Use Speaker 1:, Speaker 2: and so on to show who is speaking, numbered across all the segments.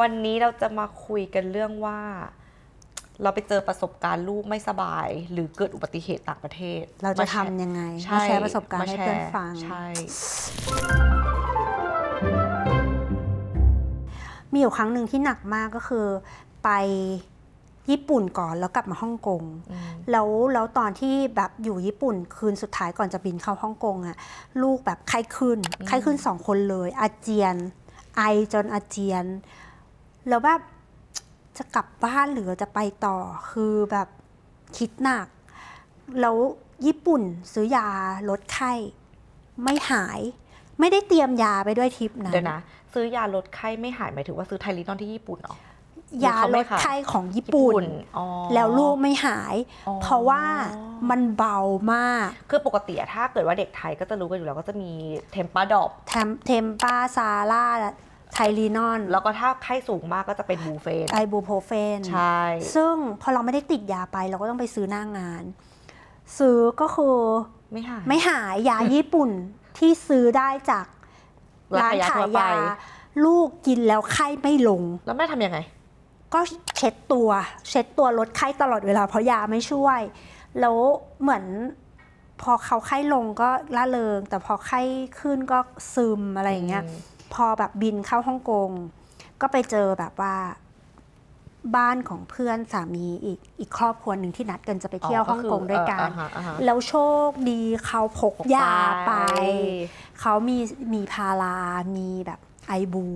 Speaker 1: วันนี้เราจะมาคุยกันเรื่องว่า เราไปเจอประสบการณ์ลูกไม่สบาย หรือเกิดอุบัติเหตุต่างประเทศ
Speaker 2: เราจะ
Speaker 1: มแช
Speaker 2: ทำยังไง
Speaker 1: ใช่
Speaker 2: มาแชร์ประสบการณ์ให้
Speaker 1: มแช
Speaker 2: เพื่อนฟัง
Speaker 1: ใช่
Speaker 2: มีอยู่ครั้งหนึ่งที่หนักมากก็คือไปญี่ปุ่นก่อนแล้วกลับมาฮ่องกง
Speaker 1: อืม
Speaker 2: แล้วแล้วตอนที่แบบอยู่ญี่ปุ่นคืนสุดท้ายก่อนจะบินเข้าฮ่องกงอะลูกแบบไข้ขึ้นไข้ขึ้นสองคนเลย อาเจียน ไอจนอาเจียน แล้วแบบจะกลับบ้านหรือจะไปต่อคือแบบคิดหนัก แล้วญี่ปุ่นซื้อยาลดไข้ ไม่หาย ไม่ได้เตรียมยาไปด้วยทริปนั้น
Speaker 1: เดี๋ยวนะ ซื้อยาลดไข้ไม่หายหมายถึงว่าซื้อไทลินอนที่ญี่ปุ่นเหรอ
Speaker 2: ยา
Speaker 1: เขา
Speaker 2: ล
Speaker 1: ไม่
Speaker 2: ด
Speaker 1: ขาย
Speaker 2: ไข้ของญี่ปุ่น
Speaker 1: อ๋อ
Speaker 2: แล้วลูกไม่หาย
Speaker 1: อ๋อ
Speaker 2: เพราะว่ามันเบามาก
Speaker 1: คือปกติอะถ้าเกิดว่าเด็กไทยก็จะรู้กันอยู่แล้วก็จะมีเทมปาดอป
Speaker 2: แทมเทมปาซาร่า ไทลีนอน
Speaker 1: แล้วก็ถ้าไข้สูงมากก็จะเป็นบูเฟน
Speaker 2: ไอบูโพเฟน
Speaker 1: ใช่
Speaker 2: ซึ่งพอเราไม่ได้ติดยาไปเราก็ต้องไปซื้อหน้างาน ซื้อก็คือ
Speaker 1: ไม่หาย
Speaker 2: ไม่หายยาญี่ปุ่นที่ซื้อได้จาก
Speaker 1: ร้า
Speaker 2: ร้านน
Speaker 1: ขายยา
Speaker 2: ขา
Speaker 1: ทั่
Speaker 2: ยว
Speaker 1: ไป
Speaker 2: ยา ลูกกินแล้วไข้ไม่ลง
Speaker 1: แล้วแม่ทำยังไง
Speaker 2: ก็เช็ดตัว เช็ดตัวลดไข้ตลอดเวลาเพราะยาไม่ช่วย แล้วเหมือนพอเขาไข้ลงก็ละเริง แต่พอไข้ขึ้นก็ซึมอะไรอย่างเงี้ย
Speaker 1: อืม
Speaker 2: พอแบบบินเข้าฮ่องกง ก็ไปเจอแบบว่าบ้านของเพื่อนสามีอีกอีกครอบครัวหนึ่งที่นัดกันจะไปเที่ยวฮ่องกงด้วยกัน
Speaker 1: เอออ่าฮะอ่าฮะ
Speaker 2: แล้วโชคดีเขาพกยาไป เขามีมีพารามีแบบไอบู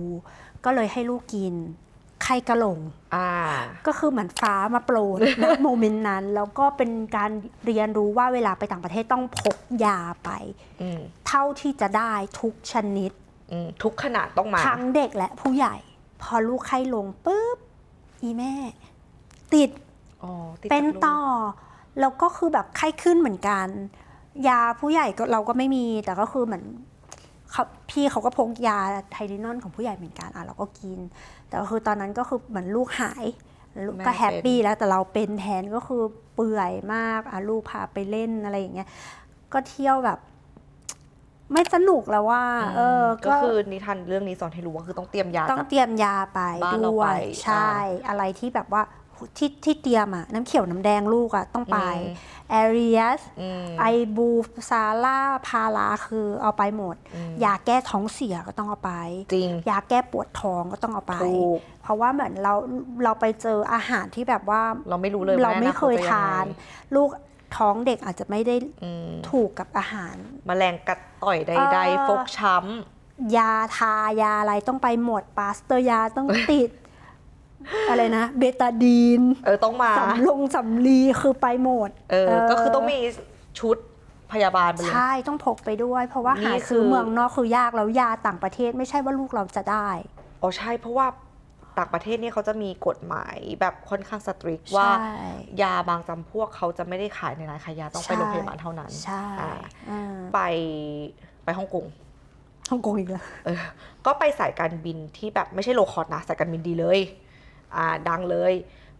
Speaker 2: ก็เลยให้ลูกกิน ไข้กระหลง
Speaker 1: อ่า
Speaker 2: ก็คือเหมือนฟ้ามาโปรดณโมเมนต์นั้น แล้วก็เป็นการเรียนรู้ว่าเวลาไปต่างประเทศต้องพกยาไป
Speaker 1: อืม
Speaker 2: เท่าที่จะได้ทุกชนิด
Speaker 1: อืม ทุกขนาดต้องมา
Speaker 2: ทั้งเด็กและผู้ใหญ่ พอลูกไข้ลงปุ๊บ อีแม่ ติด
Speaker 1: ตด
Speaker 2: เป็นต่อ แล้วก็คือแบบไข้ขึ้นเหมือนกัน ยาผู้ใหญ่ก็เราก็ไม่มี แต่ก็คือเหมือนพี่เขาก็พกยาไทลินอนของผู้ใหญ่เหมือนกันอะเราก็กิน แต่ก็คือตอนนั้นก็คือเหมือนลูกหายก็แฮปปี้แล้วแต่เราเป็นแทนก็คือเปื่อยมากอะลูกพาไปเล่นอะไรอย่างเงี้ยก็เที่ยวแบบ ไม่สนุกแล้วว่า เออ
Speaker 1: ก็คือนิทานเรื่องนี้สอนให้รู้ว่าคือต้องเตรียมยา
Speaker 2: ต้อง
Speaker 1: จาก
Speaker 2: เตรียมยาไป
Speaker 1: บ้านเรา
Speaker 2: ด้ว
Speaker 1: ไป
Speaker 2: ยใช่ อะไรที่แบบว่าที่ที่เตรียมอะน้ำเขียวน้ำแดงลูกอะต้องไป
Speaker 1: อืม
Speaker 2: แอเรียส
Speaker 1: อืม
Speaker 2: ไอบูซาร่าพาราคือเอาไปหมด
Speaker 1: อืม
Speaker 2: ยาแก้ท้องเสียก็ต้องเอาไป
Speaker 1: จริง
Speaker 2: ยาแก้ปวดท้องก็ต้องเอาไป
Speaker 1: ถูก
Speaker 2: เพราะว่าเหมือนเราเราไปเจออาหารที่แบบว่า
Speaker 1: เราไม่รู้เลย
Speaker 2: เรา
Speaker 1: ว่
Speaker 2: ไม่
Speaker 1: อ
Speaker 2: เคย
Speaker 1: จะง
Speaker 2: ทาน
Speaker 1: ไง
Speaker 2: ลูก ท้องเด็กอาจจะไม่ได้
Speaker 1: อืม
Speaker 2: ถูกกับอาหาร
Speaker 1: แมลงกัดต่อยใเอด
Speaker 2: อ
Speaker 1: ๆฟกช้
Speaker 2: ยาทายาอะไรต้องไปหมดปาสเตอร์ยาต้องติด อะไรนะ เบตาดีนำ
Speaker 1: เออต้องมา
Speaker 2: สำลงสำลีคือไปหมด
Speaker 1: เออ ก็คือต้องมีชุดพยาบาลไปเลย
Speaker 2: ใช่ต้องพกไปด้วย เพราะว่า
Speaker 1: นี่
Speaker 2: หา
Speaker 1: คือ
Speaker 2: ซื้อเมืองนอกคือยากแล้วยาต่างประเทศไม่ใช่ว่าลูกเราจะได้
Speaker 1: อ๋อใช่เพราะว่า ต่างประเทศเนี่ยเขาจะมีกฎหมายแบบค่อนข้างสตริกว่า
Speaker 2: ใช่
Speaker 1: ยาบางจำพวกเขาจะไม่ได้ขายในร้านขายยาต้องไป
Speaker 2: ใช่
Speaker 1: โรงพยาบาลเท่านั้น
Speaker 2: ใช่
Speaker 1: อ่า
Speaker 2: อ่า
Speaker 1: ไปไปฮ่องกง
Speaker 2: ฮ่องกงอีกแล้ว
Speaker 1: เออก็ไปสายการบินที่แบบไม่ใช่โลคอสนะสายการบินดีเลยอ่าดังเลย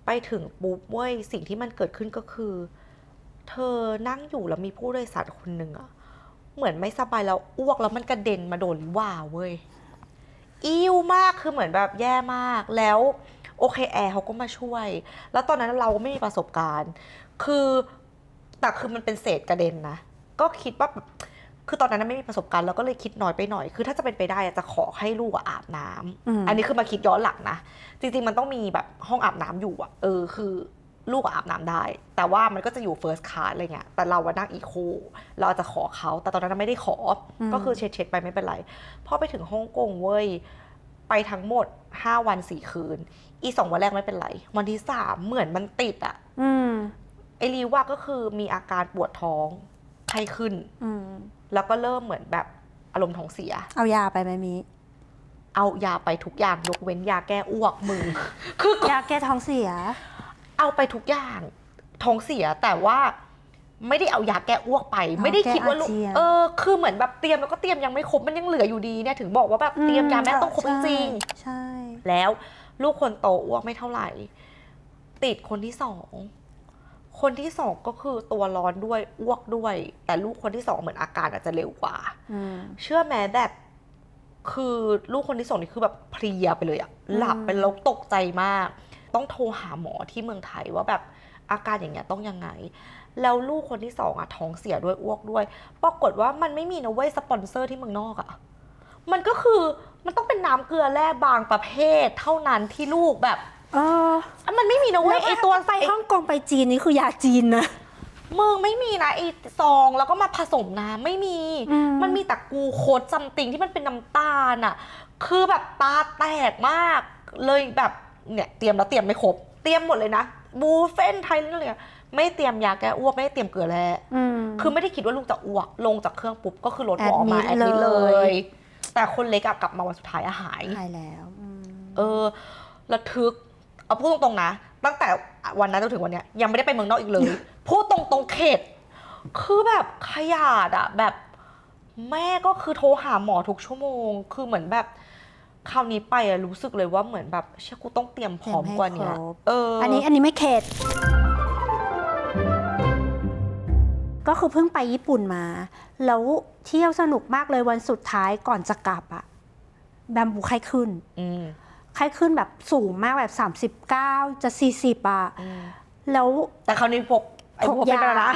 Speaker 1: ไปถึงปุ๊บเว้ยสิ่งที่มันเกิดขึ้นก็คือ เธอนั่งอยู่แล้วมีผู้โดยสารคนหนึ่งอะเหมือนไม่สบายแล้วอ้วกแล้วมันกระเด็นมาโดนว่าเว้ย อิ่วมากคือเหมือนแบบแย่มากแล้วโอเคแอร์เขาก็มาช่วย แล้วตอนนั้นเราไม่มีประสบการณ์ คือแต่คือมันเป็นเศษกระเด็นนะ ก็คิดว่าแบบคือตอนนั้นไม่มีประสบการณ์เราก็เลยคิดน้อยไปหน่อย คือถ้าจะเป็นไปได้อะจะขอให้ลูกอะอาบน้ำ
Speaker 2: อืม
Speaker 1: อันนี้คือมาคิดย้อนหลังนะ จริงๆมันต้องมีแบบห้องอาบน้ำอยู่อะเออคือ ลูกอะอาบน้ำได้ แต่ว่ามันก็จะอยู่ first class อะไรเงี้ยแต่เราอะนั่งอีโคเราอาจจะขอเขาแต่ตอนนั้นไม่ได้ขออ
Speaker 2: ม
Speaker 1: ก็คือเช็ดๆไปไม่เป็นไรพอไปถึงฮ่องกงเว้ยไปทั้งหมด 5 วัน 4 คืน อีสองวันแรกไม่เป็นไร วันที่3เหมือนมันติดอะ
Speaker 2: อืม
Speaker 1: ไอรีว่าก็คือมีอาการปวดท้องไข้ขึ้น
Speaker 2: อืม
Speaker 1: แล้วก็เริ่มเหมือนแบบอารมณ์ท้องเสีย
Speaker 2: เอายาไปไหมมี
Speaker 1: เอายาไปทุกอย่างยกเว้นยาแก้อ้วกมึงคือ
Speaker 2: ยาแก้ท้องเสีย
Speaker 1: เอาไปทุกอย่างท้องเสียแต่ว่าไม่ได้เอายาแก้อ้วกไป
Speaker 2: อ๋อ
Speaker 1: ไม่ได้คิดว่าลูก
Speaker 2: แก้อาเจียน
Speaker 1: เออคือเหมือนแบบเตรียมแล้วก็เตรียมยังไม่ครบมันยังเหลืออยู่ดีเนี่ยถึงบอกว่าแบบเตรียมยาแม่ต้องครบจริง
Speaker 2: ใช่
Speaker 1: ๆแล้วลูกคนโตอ้วกไม่เท่าไหร่ ติดคนที่สองคนที่สองก็คือตัวร้อนด้วยอ้วกด้วย แต่ลูกคนที่สองเหมือนอาการอาจจะเร็วกว่า
Speaker 2: อืม
Speaker 1: เชื่อแม้แบบคือลูกคนที่สองนี่คือแบบเพลียไปเลยอะ
Speaker 2: อืม
Speaker 1: หลับไปแล้วตกใจมาก ต้องโทรหาหมอที่เมืองไทยว่าแบบอาการอย่างเงี้ยต้องยังไง แล้วลูกคนที่สองอะท้องเสียด้วยอ้วกด้วย ปรากฏว่ามันไม่มีนะเว้ยสปอนเซอร์ที่เมืองนอกอะมันก็คือมันต้องเป็นน้ำเกลือแร่บางประเภท เท่านั้นที่ลูกแบบ
Speaker 2: เออ
Speaker 1: อะมันไม่มีนะเว้ยไอตัว
Speaker 2: ไป
Speaker 1: ไอ้
Speaker 2: ฮ่องกงไปจีนนี่คือยาจีนนะ
Speaker 1: มึงไม่มีนะไอซองแล้วก็มาผสมน้ำไม่มี
Speaker 2: อืม
Speaker 1: มันมีแต่กลูโคดซัมติงที่มันเป็นน้ำตาลอะคือแบบตาแตกมากเลยแบบ เนี่ยเตรียมแล้วเตรียมไม่ครบ เตรียมหมดเลยนะบูเฟนไทยเรื่องอะไรอะไม่เตรียมยาแก้อ้วกไม่ได้เตรียมเกลือแร่
Speaker 2: อืม
Speaker 1: คือไม่ได้คิดว่าลูกจะอ้วกลงจากเครื่องปุ๊บก็คือรถหมอมา
Speaker 2: Admit
Speaker 1: แอดมิด
Speaker 2: เล
Speaker 1: เลยยแต่คนเล็กอะกลับมาวันสุดท้ายอะหาย
Speaker 2: หายแล้วอืม
Speaker 1: เออระทึกเอาพูดตรงๆนะ ตั้งแต่วันนั้นจนถึงวันเนี้ยยังไม่ได้ไปเมืองนอกอีกเลย พูดตรงๆเข็ดคือแบบขยาดอะแบบแม่ก็คือโทรหาหมอทุกชั่วโมง คือเหมือนแบบ คราวนี้ไปอะรู้สึกเลยว่าเหมือนแบบเชื่อกูต้องเตรียมพร้อมกว่าเนี้ย
Speaker 2: เตรียมให้ครบ
Speaker 1: เออ
Speaker 2: อั
Speaker 1: อั
Speaker 2: นนี้อันนี้ไม่เข็ด ก็คือเพิ่งไปญี่ปุ่นมา แล้วเที่ยวสนุกมากเลยวันสุดท้ายก่อนจะกลับอะแบมบูไข้ขึ้น
Speaker 1: อืม
Speaker 2: ไข้ขึ้นแบบสูงมากแบบ 39 จะ 40อะ
Speaker 1: อืม
Speaker 2: แล้ว
Speaker 1: แต่คราวนี้พกไอ้พ
Speaker 2: พ
Speaker 1: ก
Speaker 2: ก
Speaker 1: เป็นไปแล้วนะ
Speaker 2: ยา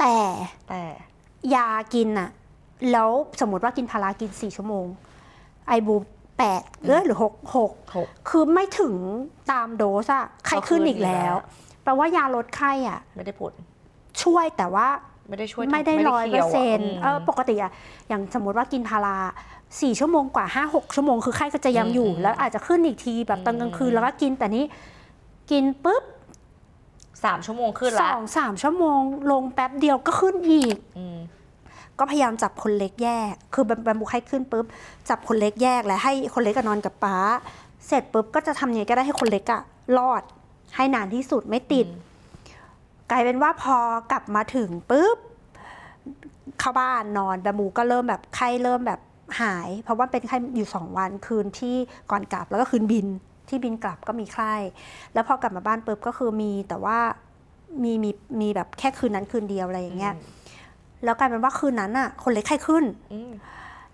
Speaker 2: แต่
Speaker 1: แต่
Speaker 2: ยากินอะแล้วสมมติว่ากินพารากิน 4 ชั่วโมง ไอบูแปดเออหรือหกหก
Speaker 1: หก
Speaker 2: คือไม่ถึงตามโดสอะไข้ขึ้นอีกแล้ว แปลว่ายาลดไข้อะ
Speaker 1: ไม่ได้ผล
Speaker 2: ช่วยแต่ว่า
Speaker 1: ไม่ได้ช่วย
Speaker 2: ไม่ได้ร้อยเปอร์เซ็นต์
Speaker 1: คี้ยวะ
Speaker 2: เออปกติอะอย่างสมมติว่ากินพาราสี่ชั่วโมงกว่าห้าหกชั่วโมงคือไข้ก็จะยังอยู่
Speaker 1: อืม
Speaker 2: แล้วอาจจะขึ้นอีกทีแบบตอนกลางคืน
Speaker 1: อืม
Speaker 2: แล้วก็กินแต่นี้กินปุ๊บ
Speaker 1: สามชั่วโมงขึ้น
Speaker 2: ส
Speaker 1: ละ
Speaker 2: องสามชั่วโมงลงแป๊บเดียวก็ขึ้นอีก
Speaker 1: อืม
Speaker 2: ก็พยายามจับคนเล็กแยก คือแบมบูไข้ขึ้นปุ๊บจับคนเล็กแยกและให้คนเล็กกับนอนกับป้า เสร็จปุ๊บก็จะทำยังไงก็ได้ให้คนเล็กอะรอดให้นานที่สุดไม่ติด กลายเป็นว่าพอกลับมาถึงปุ๊บเข้าบ้านนอนแบมบูก็เริ่มแบบไข้เริ่มแบบหาย เพราะว่าเป็นไข้อยู่สองวันคืนที่ก่อนกลับแล้วก็คืนบินที่บินกลับก็มีไข้แล้วพอกลับมาบ้านปุ๊บก็คือมีแต่ว่ามีมีมีแบบแค่คืนนั้นคืนเดียวอะไรอย่างเงี้ย แล้วกลายเป็นว่าคืนนั้นอะ คนเล็กไข้ขึ้น
Speaker 1: อืม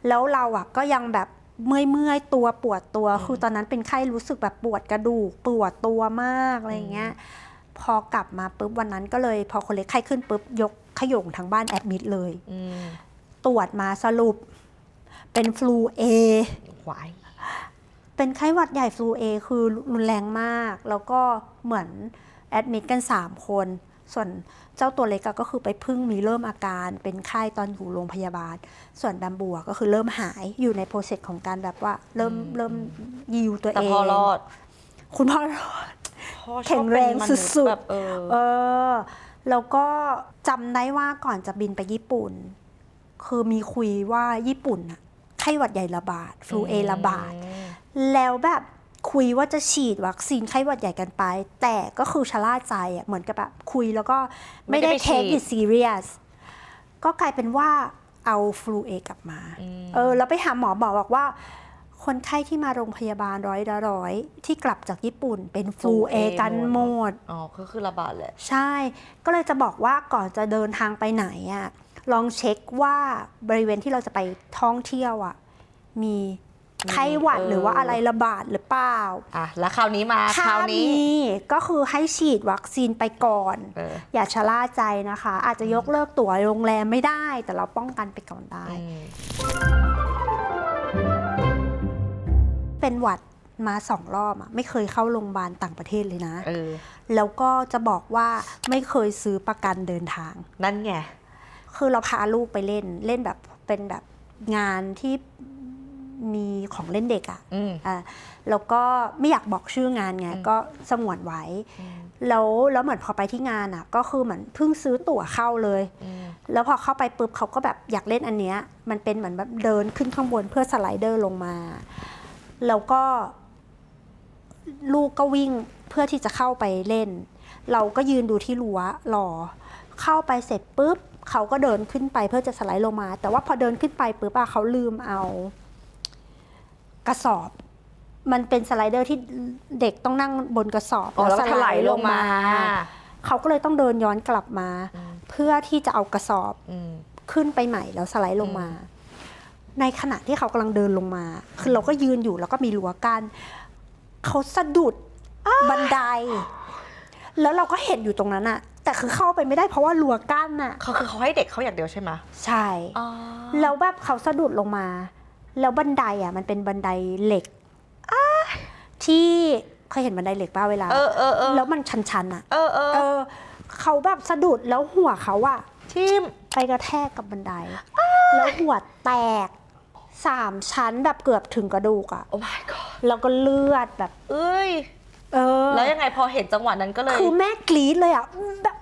Speaker 2: แล้วเราอะก็ยังแบบเมื่อยเมื่อยๆตัวปวดตัว
Speaker 1: อืม
Speaker 2: คือตอนนั้นเป็นไข้รู้สึกแบบปวดกระดูกปวดตัวมากอะไรอย่างเงี้ย พอกลับมาปุ๊บวันนั้นก็เลย พอคนเล็กไข้ขึ้นปุ๊บยกขยงทั้งบ้านแอดมิดเลย
Speaker 1: อืม
Speaker 2: ตรวจมาสรุป เป็นฟลูเอ
Speaker 1: ไหวาย
Speaker 2: เป็นไข้หวัดใหญ่ฟลูเอคือรุนแรงมาก แล้วก็เหมือนแอดมิดกัน 3 คน ส่วนเจ้าตัวเล็กอะก็คือไปพึ่งมีเริ่มอาการเป็นไข้ตอนอยู่โรงพยาบาล ส่วนแบมบัวก็คือเริ่มหายอยู่ในโปรเซสของการแบบว่าเริ่มเริ่มยิวตัว
Speaker 1: แต่
Speaker 2: เอง
Speaker 1: พอรอด
Speaker 2: คุณพ่อรอด
Speaker 1: พ่อชอบ
Speaker 2: แข็งแรง
Speaker 1: เป็นมนุษย์
Speaker 2: สุดๆ
Speaker 1: แบบเออ
Speaker 2: เออ แล้วก็จำได้ว่าก่อนจะบินไปญี่ปุ่น คือมีคุยว่าญี่ปุ่นอะไข้หวัดใหญ่ระบาดฟลูเอระบาด แล้วแบบ คุยว่าจะฉีดวัคซีนไข้หวัดใหญ่กันไป แต่ก็คือชะล่าใจอะเหมือนกับแบบคุยแล้วก็ไม่ได้
Speaker 1: ไม่ได้ไป
Speaker 2: เทค
Speaker 1: ฉีด
Speaker 2: อิ serious ก็กลายเป็นว่าเอาฟลูเอกลับมา เออ แล้วไปหาหมอบอกบอกว่า คนไข้ที่มาโรงพยาบาลร้อยละร้อยที่กลับจากญี่ปุ่นเป็นฟลูเอกันหมด
Speaker 1: อ๋อ ก็คือระบาดแหละ
Speaker 2: ใช่ ก็เลยจะบอกว่าก่อนจะเดินทางไปไหนอะลองเช็คว่าบริเวณที่เราจะไปท่องเที่ยวอะมี ไข้หวัด
Speaker 1: เออ
Speaker 2: หรือว่าอะไรระบาดหรือเปล่า
Speaker 1: อะแล้วคราวนี้มา
Speaker 2: ถ้า
Speaker 1: คราวนี้
Speaker 2: มีก็คือให้ฉีดวัคซีนไปก่อน
Speaker 1: เออ
Speaker 2: อย่าชะล่าใจนะคะ อาจจะยกเลิกตั๋วโรงแรมไม่ได้ แต่เราป้องกันไปก่อนได้
Speaker 1: อืม
Speaker 2: เป็นหวัดมาสองรอบอะไม่เคยเข้าโรงพยาบาลต่างประเทศเลยนะ
Speaker 1: เออ
Speaker 2: แล้วก็จะบอกว่าไม่เคยซื้อประกันเดินทาง
Speaker 1: นั่นไง
Speaker 2: คือเราพาลูกไปเล่นเล่นแบบเป็นแบบงานที่ มีของเล่นเด็กอะ
Speaker 1: อืม
Speaker 2: อะแล้วก็ไม่อยากบอกชื่องานไง
Speaker 1: อืม
Speaker 2: ก็สงวนไว้
Speaker 1: อืม
Speaker 2: แล้วแล้วเหมือนพอไปที่งานอะ ก็คือเหมือนเพิ่งซื้อตั๋วเข้าเลย
Speaker 1: อืม
Speaker 2: แล้วพอเข้าไปปุ๊บเขาก็แบบอยากเล่นอันเนี้ย มันเป็นเหมือนแบบเดินขึ้นข้างบนเพื่อสไลเดอร์ลงมา แล้วก็ ลูกก็วิ่งเพื่อที่จะเข้าไปเล่น เราก็ยืนดูที่รั้วรอ เข้าไปเสร็จปุ๊บเขาก็เดินขึ้นไปเพื่อจะสไลด์ลงมา แต่ว่าพอเดินขึ้นไปปุ๊บอะเขาลืมเอา กระสอบ มันเป็นสไลเดอร์ที่เด็กต้องนั่งบนกระสอบ
Speaker 1: อ๋อแล้วถลายลงมา
Speaker 2: เขาก็เลยต้องเดินย้อนกลับมา
Speaker 1: อืม
Speaker 2: เพื่อที่จะเอากระสอบ
Speaker 1: อืม
Speaker 2: ขึ้นไปใหม่แล้วสไลด์ลงมา
Speaker 1: อื
Speaker 2: ในขณะที่เขากำลังเดินลงมา คือเราก็ยืนอยู่แล้วก็มีรั้วกั้นเขาสะดุดบันได แล้วเราก็เห็นอยู่ตรงนั้นอะแต่คือเข้าไปไม่ได้เพราะว่ารั้วกั้นอะ
Speaker 1: เขาคือเขาให้เด็กเขาอย่างเดียวใช่ไหม
Speaker 2: ใช่
Speaker 1: อ๋อ
Speaker 2: แล้วแบบเขาสะดุดลงมา แล้วบันไดอะมันเป็นบันไดเหล็กที่เคยเห็นบันไดเหล็กป่ะเวลา
Speaker 1: เออเออเออ
Speaker 2: แล้วมันชันๆอะ
Speaker 1: เออเออ
Speaker 2: เออเขาแบบสะดุดแล้วหัวเขาอะ
Speaker 1: ทิม
Speaker 2: ไปกระแทกกับบันได แล้วหัวแตกสามชั้นแบบเกือบถึงกระดูกอะ
Speaker 1: โอ้ my god
Speaker 2: แล้วก็เลือดแบบ
Speaker 1: เอ้ย
Speaker 2: เออ
Speaker 1: แล้วยังไงพอเห็นจังหวะนั้นก็เลย
Speaker 2: คือแม่กรี๊ดเลยอะแบบ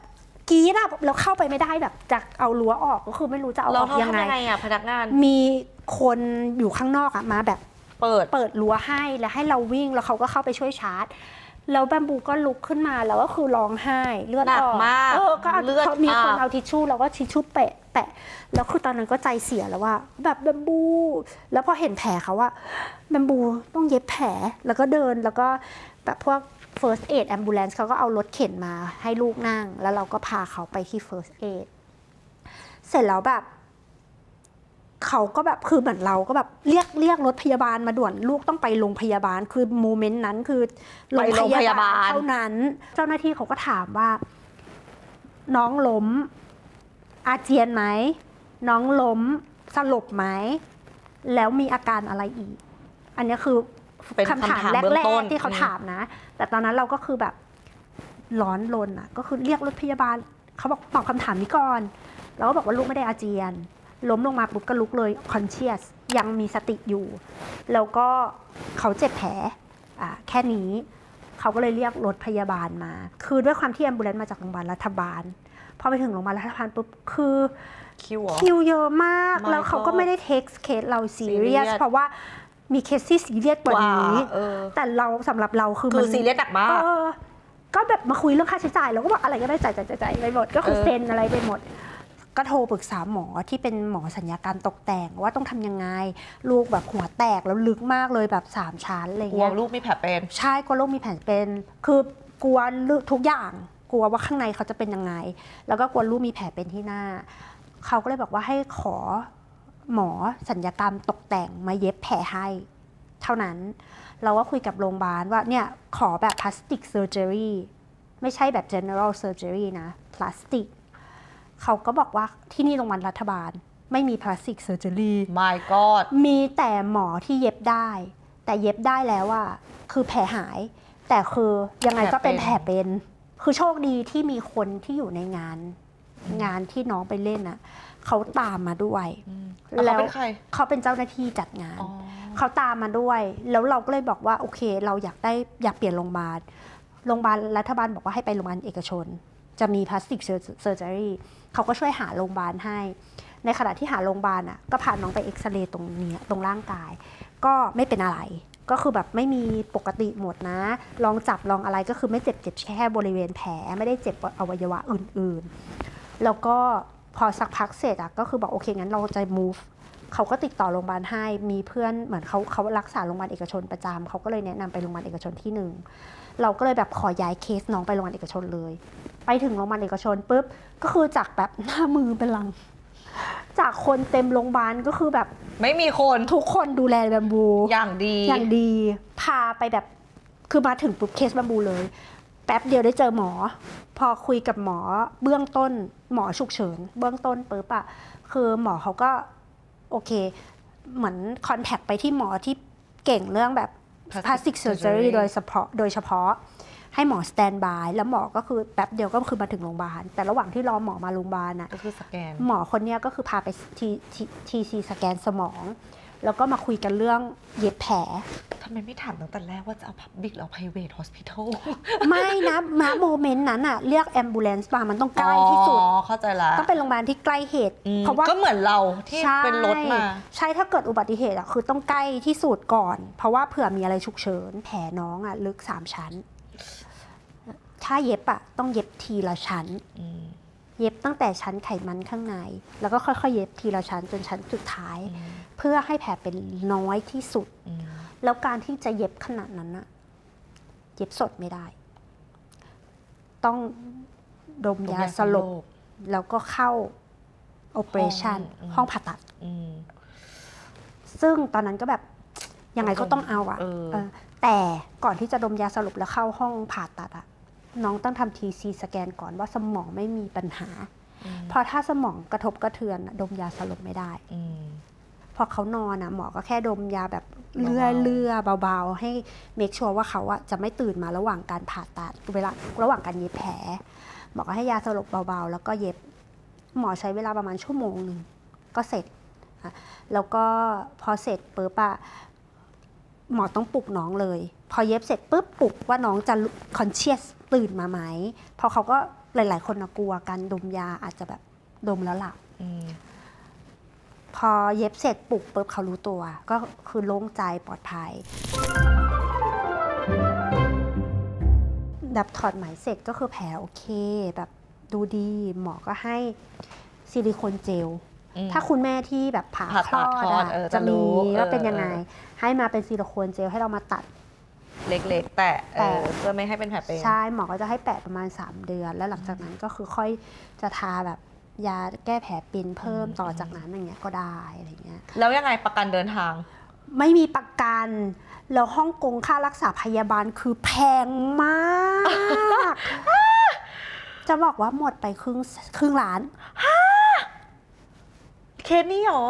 Speaker 2: กรี๊ดอะแล้วเข้าไปไม่ได้แบบจะเอารั้วออกก็คือไม่รู้จะเอาอ
Speaker 1: เรา
Speaker 2: อก
Speaker 1: ทำ
Speaker 2: ยังไง
Speaker 1: ยังไงอะพนักงาน
Speaker 2: มีคนอยู่ข้างนอกอะมาแบบ
Speaker 1: เปิด
Speaker 2: เปิดรั้วให้แล้วให้เราวิ่งแล้วเขาก็เข้าไปช่วยชาร์จ แล้วแบมบูก็ลุกขึ้นมาแล้วก็คือร้องไห้เลือด
Speaker 1: หนั
Speaker 2: อกอก
Speaker 1: มาก
Speaker 2: เออก็เอา
Speaker 1: เลือด
Speaker 2: เขามีคน
Speaker 1: อาบ
Speaker 2: เอาทิชชู่แล้วก็ทิชชู่แปะแปะแล้วคือตอนนั้นก็ใจเสียแล้วว่า แบบแบมบู แล้วพอเห็นแผลเขาว่าแบมบูต้องเย็บแผลแล้วก็เดินแล้วก็แบบพวก first aid ambulance เขาก็เอารถเข็นมาให้ลูกนั่ง แล้วเราก็พาเขาไปที่ first aid เสร็จแล้วแบบ เขาก็แบบคือเหมือนเราก็แบบเรียกเรียกรถพยาบาลมาด่วนลูกต้องไปโรงพยาบาลคือโมเมนต์นั้นคือ
Speaker 1: ไปโรงพยาบาล
Speaker 2: เท่านั้น เจ้าหน้าที่เขาก็ถามว่า น้องล้ม อาเจียนไหมน้องล้มสลบไหมแล้วมีอาการอะไรอีก อันนี้คือ
Speaker 1: เป็น
Speaker 2: คำถาม
Speaker 1: คำถาม
Speaker 2: แร
Speaker 1: เบื้องต้
Speaker 2: ก
Speaker 1: น
Speaker 2: ๆที่เขา
Speaker 1: อืม
Speaker 2: ถามนะ แต่ตอนนั้นเราก็คือแบบร้อนรนอะ ก็คือเรียกรถพยาบาล เขาบอกตอบคำถามนี้ก่อนแล้วก็บอกว่าลูกไม่ได้อาเจียน ล้มลงมาปุ๊บก็ลุกเลย conscious ยังมีสติอยู่ แล้วก็เขาเจ็บแผลอ่าแค่นี้เขาก็เลยเรียกรถพยาบาลมา คือด้วยความที่แอมบูเลนมาจากโรงพยาบาลรัฐบาลพอไปถึงโรงพยาบาลรัฐบาลปุ๊บคือ
Speaker 1: คิวเหรอ
Speaker 2: คิวเยอะมาก
Speaker 1: My
Speaker 2: แล้วเขาก็
Speaker 1: God
Speaker 2: ไม่ได้เทคเคสเราซีเรียส
Speaker 1: Serious
Speaker 2: เพราะว่ามีเคสที่ซีเรียสกว่านี้
Speaker 1: เออ
Speaker 2: แต่เราสำหรับเราคือ
Speaker 1: คื
Speaker 2: มั
Speaker 1: อนซีเรียสหนักมาก
Speaker 2: เออก็แบบมาคุยเรื่องค่าใช้จ่ายเราก็บอกอะไรก็ได้จ่ายจ่ายจ่ายจ่ายไปหมดก็คือ
Speaker 1: เออ
Speaker 2: เซ็นอะไรไปหมด ก็โทรปรึกษาหมอที่เป็นหมอสัญญาการตกแต่งว่าต้องทำยังไง ลูกแบบหัวแตกแล้วลึกมากเลยแบบสามชั้นอะไร
Speaker 1: กลัว
Speaker 2: เงี้ย
Speaker 1: ลูกมีแผลเป็น
Speaker 2: ใช่กลัวลูกมีแผลเป็น คือกลัวลูกทุกอย่าง กลัวว่าข้างในเขาจะเป็นยังไง แล้วก็กลัวลูกมีแผลเป็นที่หน้า เขาก็เลยบอกว่าให้ขอหมอสัญญกรรมตกแต่งมาเย็บแผลให้ เท่านั้น เราก็คุยกับโรงพยาบาลว่าเนี่ยขอแบบพลาสติกเซอร์เจอรี่ไม่ใช่แบบ general surgery นะพลาสติก เขาก็บอกว่าที่นี่โรงพยาบาลรัฐบาล ไม่มีพลาสติกเซอร์เจอรี่
Speaker 1: my god
Speaker 2: มีแต่หมอที่เย็บได้ แต่เย็บได้แล้วอะคือแผลหาย แต่คือยังไงก็เป็น
Speaker 1: แผ
Speaker 2: แผ
Speaker 1: ล
Speaker 2: ล
Speaker 1: เป็
Speaker 2: เป็นนคือโชคดีที่มีคนที่อยู่ในงาน งานที่น้องไปเล่นอะเขาตามมาด้วย
Speaker 1: แล้วเขาเป็นใคร
Speaker 2: เขาเป็นเจ้าหน้าที่จัดงาน
Speaker 1: อ๋อ
Speaker 2: เขาตามมาด้วย แล้วเราก็เลยบอกว่าโอเค เราอยากได้อยากเปลี่ยนโรงพยาบาลโรงพยาบาลรัฐบาลบอกว่าให้ไปโรงพยาบาลเอกชน จะมีพลาสติกเซอร์เจอรี่ เขาก็ช่วยหาโรงพยาบาลให้ ในขณะที่หาโรงพยาบาลอะก็พาน้องไปเอ็กซเรย์ตรงเนี้ยตรงร่างกาย ก็ไม่เป็นอะไร ก็คือแบบไม่มีปกติหมดนะ ลองจับลองอะไรก็คือไม่เจ็บเจ็บแค่บริเวณแผลไม่ได้เจ็บอวัยวะอื่นๆ แล้วก็พอสักพักเสร็จอะก็คือบอกโอเคงั้นเราจะ move เขาก็ติดต่อโรงพยาบาลให้มีเพื่อนเหมือนเขาเขารักษาโรงพยาบาลเอกชนประจำเขาก็เลยแนะนำไปโรงพยาบาลเอกชนที่หนึ่งเราก็เลยแบบขอย้ายเคสน้องไปโรงพยาบาลเอกชนเลย ไปถึงโรงพยาบาลเอกชนปุ๊บก็คือจากแบบหน้ามือเป็นหลัง จากคนเต็มโรงพยาบาลก็คือแบบ
Speaker 1: ไม่มีคน
Speaker 2: ทุกคนดูแลแบมบู
Speaker 1: อย่างดี
Speaker 2: อย่างดี พาไปแบบคือมาถึงปุ๊บเคสแบมบูเลย แป๊บเดียวได้เจอหมอ พอคุยกับหมอเบื้องต้นหมอฉุกเฉิน เบื้องต้นปุ๊บอะคือหมอเขาก็โอเค เหมือนคอนแทคไปที่หมอที่เก่งเรื่องแบบ
Speaker 1: Plastic
Speaker 2: พลาสติกเซอร์เจอ
Speaker 1: surgery
Speaker 2: รี่โดยเฉพาะโดยเฉพาะ ให้หมอสแตนบายแล้วหมอก็คือแป๊บเดียวก็คือมาถึงโรงพยาบาล แต่ระหว่างที่รอหมอมาโรงพยาบาลอะ
Speaker 1: ก็คือสแกน
Speaker 2: หมอคนเนี้ยก็คือพาไปทีทีซีสแกนสมอง แล้วก็มาคุยกันเรื่องเย็บแผล
Speaker 1: ทำไมไม่ถามตั้งแต่แรกว่าจะเอา public หรือ private hospital
Speaker 2: ไม่นะณโมเมนต์นั้นอะเรียกแอมบูเลนซ์มามันต้องใกล้ที่สุด
Speaker 1: อ๋อ เข้าใจละ
Speaker 2: ต้องเป็นโรงพยาบาลที่ใกล้เหตุ
Speaker 1: อืม
Speaker 2: เพราะว่า
Speaker 1: ก็เหมือนเราที่
Speaker 2: ใช่
Speaker 1: เป็นรถมา
Speaker 2: ใช่ถ้าเกิดอุบัติเหตุอะคือต้องใกล้ที่สุดก่อน เพราะว่าเผื่อมีอะไรฉุกเฉิน แผลน้องอะลึกสามชั้น ถ้าเย็บอะต้องเย็บทีละชั้น
Speaker 1: อืม
Speaker 2: เย็บตั้งแต่ชั้นไขมันข้างใน แล้วก็ค่อยๆ เย็บทีละชั้นจนชั้นสุดท้าย
Speaker 1: อืม
Speaker 2: เพื่อให้แผลเป็นน้อยที่สุด
Speaker 1: อืม
Speaker 2: แล้วการที่จะเย็บขนาดนั้นอะเย็บสดไม่ได้ ต้องดมยาสลบ แล้วก็เข้า operation
Speaker 1: ห้องอืม
Speaker 2: ห้องผ่าตัด
Speaker 1: อืม
Speaker 2: ซึ่งตอนนั้นก็แบบ ยังไงก็ต้องเอาอะ
Speaker 1: เออ
Speaker 2: เออแต่ก่อนที่จะดมยาสลบแล้วเข้าห้องผ่าตัดอะ น้องต้องทำทีซีสแกนก่อนว่าสมองไม่มีปัญหา เพราะถ้าสมองกระทบกระเทือนอะดมยาสลบไม่ได้
Speaker 1: อืม
Speaker 2: พอเขานอนอะหมอก็แค่ดมยาแบบเลื่อย
Speaker 1: เบาๆ
Speaker 2: เลื่อเบาๆ ให้เมคชัวร์ว่าเขาอะจะไม่ตื่นมาระหว่างการผ่าตัดเวลาระหว่างการเย็บแผลหมอก็ให้ยาสลบเบาๆ แล้วก็เย็บ หมอใช้เวลาประมาณชั่วโมงหนึ่งก็เสร็จอะแล้วก็พอเสร็จปุ๊บอะหมอต้องปลุกน้องเลย พอเย็บเสร็จปุ๊บปลุกว่าน้องจะคอนเชียสตื่นมาไหมเพราะเขาก็หลาย ๆ คนนะกลัวการดมยาอาจจะแบบดมแล้วหลับ
Speaker 1: อืม
Speaker 2: พอเย็บเสร็จปลุกปุ๊บเขารู้ตัว ก็คือโล่งใจปลอดภัยแบบถอดไหมเสร็จก็คือแผลโอเค แบบดูดีหมอก็ให้ซิลิโคนเจล
Speaker 1: อืม
Speaker 2: ถ้าคุณแม่ที่แบบผ่า
Speaker 1: ผ่า
Speaker 2: คล
Speaker 1: ตั
Speaker 2: อ
Speaker 1: ด
Speaker 2: ด
Speaker 1: คลอด
Speaker 2: อะ
Speaker 1: เออ
Speaker 2: จะ
Speaker 1: จะรู้
Speaker 2: มี
Speaker 1: เออ
Speaker 2: ว่าเป็นยังไง
Speaker 1: เออ
Speaker 2: ให้มาเป็นซิลิโคนเจลให้เรามาตัด
Speaker 1: เล็กๆ แต่เออ
Speaker 2: แต่
Speaker 1: เพื่อไม่ให้เป็นแผลเป็น
Speaker 2: ใช่หมอก็จะให้แปะประมาณ 3 เดือน แล้วหลังจากนั้นก็คือค่อยจะทาแบบยาแก้แผลเป็นเพิ่ม
Speaker 1: อืม
Speaker 2: ต่อจากนั้นอย่างเงี้ยก็ได้อะไรเงี้ย
Speaker 1: แล้วยังไงประกันเดินทาง
Speaker 2: ไม่มีประกันแล้วฮ่องกงค่ารักษาพยาบาลคือแพงมาก จะบอกว่าหมดไปครึ่งครึ่งล้าน
Speaker 1: เคสนี้เหรอ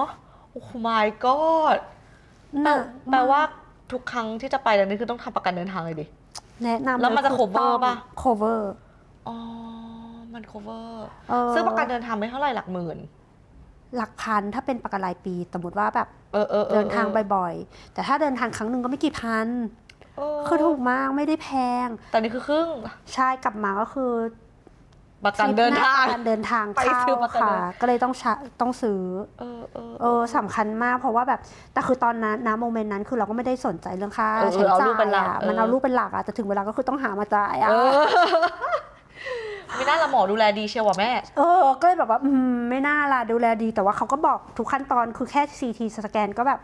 Speaker 1: โอ้ my god แปล
Speaker 2: น่ะ
Speaker 1: แปลว่า ทุกครั้งที่จะไปแล้วนี่คือต้องทำประกันเดินทางเลยดิ
Speaker 2: แนะนำ
Speaker 1: แล้วมันจะ
Speaker 2: คือ
Speaker 1: cover
Speaker 2: ต้อง
Speaker 1: ปะ
Speaker 2: cover
Speaker 1: อ๋อ มัน cover
Speaker 2: เออ
Speaker 1: ซึ่งประกันเดินทางไม่เท่าไหร่หลักหมื่น
Speaker 2: หลักพันถ้าเป็นประกันรายปี สมมติว่าแบบ
Speaker 1: เออเออออ
Speaker 2: เดินทางบ่อยๆ แต่ถ้าเดินทางครั้งหนึ่งก็ไม่กี่พัน
Speaker 1: เออ
Speaker 2: คือถูกมากไม่ได้แพง
Speaker 1: แต่นี่คือครึ่ง
Speaker 2: ใช่กลับมาก็คือ
Speaker 1: ประกันเดินทาง
Speaker 2: ประกันเดินทาง
Speaker 1: ไป
Speaker 2: เข้า
Speaker 1: ซื้อประกัน
Speaker 2: ค่ะ
Speaker 1: เดิน
Speaker 2: ก็เลยต้องใช้ต้องซื้อ
Speaker 1: เออเออ
Speaker 2: เออสำคัญมากเพราะว่าแบบแต่คือตอนนั้นนะโมเมนต์นั้นคือเราก็ไม่ได้สนใจเรื่องค่า
Speaker 1: เออ
Speaker 2: ใช้
Speaker 1: เอา
Speaker 2: จ่า
Speaker 1: ลูกเป็น
Speaker 2: ย
Speaker 1: หลัก
Speaker 2: อะ
Speaker 1: เออ
Speaker 2: มันเอาลูกเป็นหลักอะแต่ถึงเวลาก็คือต้องหามาจ่ายอะ
Speaker 1: เออไม่น่าละหมอดูแลดีเชียวว่ะแม่
Speaker 2: เออ ก็เลยแบบว่าอืมไม่น่าละดูแลดีแต่ว่าเขาก็บอกทุกขั้นตอนคือแค่ซีทีสแกนก็แบบ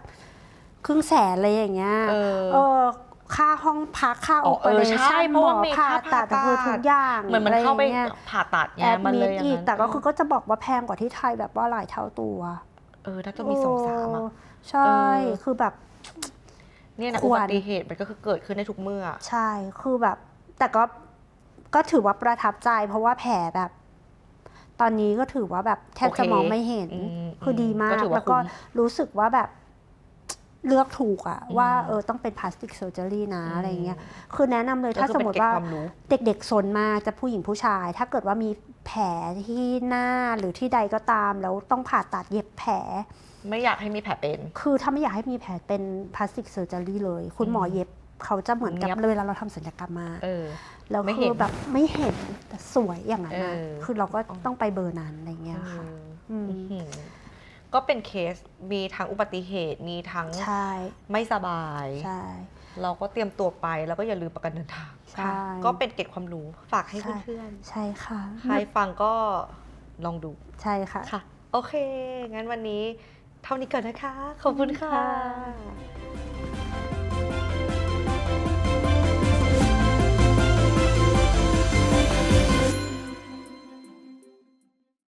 Speaker 2: ครึ่งแสนเลยอย่างเงี้ย
Speaker 1: เออ
Speaker 2: เออ ค่าห้องพักค่า
Speaker 1: อ๋
Speaker 2: โอ
Speaker 1: อ
Speaker 2: เปอเร
Speaker 1: เออใช่
Speaker 2: ชั่น
Speaker 1: เพ
Speaker 2: หม
Speaker 1: ราะ
Speaker 2: อ
Speaker 1: ว่ามี
Speaker 2: ผ่า
Speaker 1: ค่า
Speaker 2: ตัด
Speaker 1: ผ่าตัด
Speaker 2: คือทุกอย่าง
Speaker 1: เหมือนมันเข้าไป
Speaker 2: อะรอย่งงี้ย
Speaker 1: ผ่าตัดไง
Speaker 2: แอด
Speaker 1: มัน
Speaker 2: มิ
Speaker 1: เล
Speaker 2: ด
Speaker 1: ยอย่าง
Speaker 2: อีก
Speaker 1: นั้น
Speaker 2: แต่ก็คือก็จะบอกว่าแพงกว่าที่ไทยแบบว่าหลายเท่าตัว
Speaker 1: เออน่าจะมีสองสามอะ
Speaker 2: โใช่
Speaker 1: เออ
Speaker 2: คือแบบ
Speaker 1: เนี่ยนะ
Speaker 2: คว
Speaker 1: อุ
Speaker 2: ร
Speaker 1: บัติเหตุมันก็คือเกิดขึ้นในทุกเมื่อ
Speaker 2: ใช่คือแบบ แต่ก็ก็ถือว่าประทับใจ เพราะว่าแผลแบบ ตอนนี้ก็ถือว่าแบบแทบจะ
Speaker 1: โอเค
Speaker 2: มองไม่เห็น
Speaker 1: อืม
Speaker 2: คือดีมา
Speaker 1: ก็
Speaker 2: ก
Speaker 1: ถือว่า
Speaker 2: แล้วก็
Speaker 1: คุ้ม
Speaker 2: รู้สึกว่าแบบ เลือกถูกอะ
Speaker 1: อืม
Speaker 2: ว่าเออต้องเป็นพลาสติกเซอร์เจอรี่นะอะไรเงี้ยคือแนะนำเลย
Speaker 1: ก็
Speaker 2: ถ้า
Speaker 1: คือ
Speaker 2: สม
Speaker 1: เป็น
Speaker 2: มติ
Speaker 1: เก็บ
Speaker 2: ว่า
Speaker 1: ความรู้
Speaker 2: เด็กๆสนมากจะผู้หญิงผู้ชาย ถ้าเกิดว่ามีแผลที่หน้าหรือที่ใดก็ตาม แล้วต้องผ่าตัดเย็บแผล
Speaker 1: ไม่อยากให้มีแผลเป็น
Speaker 2: คือถ้าไม่อยากให้มีแผลเป็นพลาสติกเซอร์เจอรี่เลย คุณหมอเย็บเขาจะเหมือนกับ
Speaker 1: เนี๊ยบ
Speaker 2: เวลาเราทำศัลยกรรมมา
Speaker 1: เออ
Speaker 2: แล้ว
Speaker 1: ไม่
Speaker 2: คื
Speaker 1: เห็
Speaker 2: อนแบบไม่เห็นแต่สวยอย่างนั้นนะ
Speaker 1: เออ
Speaker 2: คือเราก็ต้องไปเบอร์นั้นอะไรเงี้ย
Speaker 1: เอ
Speaker 2: ค่ะ
Speaker 1: อ
Speaker 2: อืม
Speaker 1: อื้อหือ ก็เป็นเคสมีทั้งอุบัติเหตุมีทั้ง
Speaker 2: ใช่
Speaker 1: ไม่สบาย
Speaker 2: ใช่
Speaker 1: เราก็เตรียมตัวไปแล้วก็อย่าลืมประกันเดินทาง
Speaker 2: ใช่
Speaker 1: ค่ะก็เป็นเกร็ดความรู้ฝากให้
Speaker 2: ใช่
Speaker 1: เพื่อน
Speaker 2: ใช่ค่ะ
Speaker 1: ๆใครฟังก็ลองดู
Speaker 2: ใช่ค่ะ
Speaker 1: ค่ะ โอเค งั้นวันนี้เท่านี้ก่อนนะคะ ขอบคุณค่ะ
Speaker 2: ขอบคุณค่ะ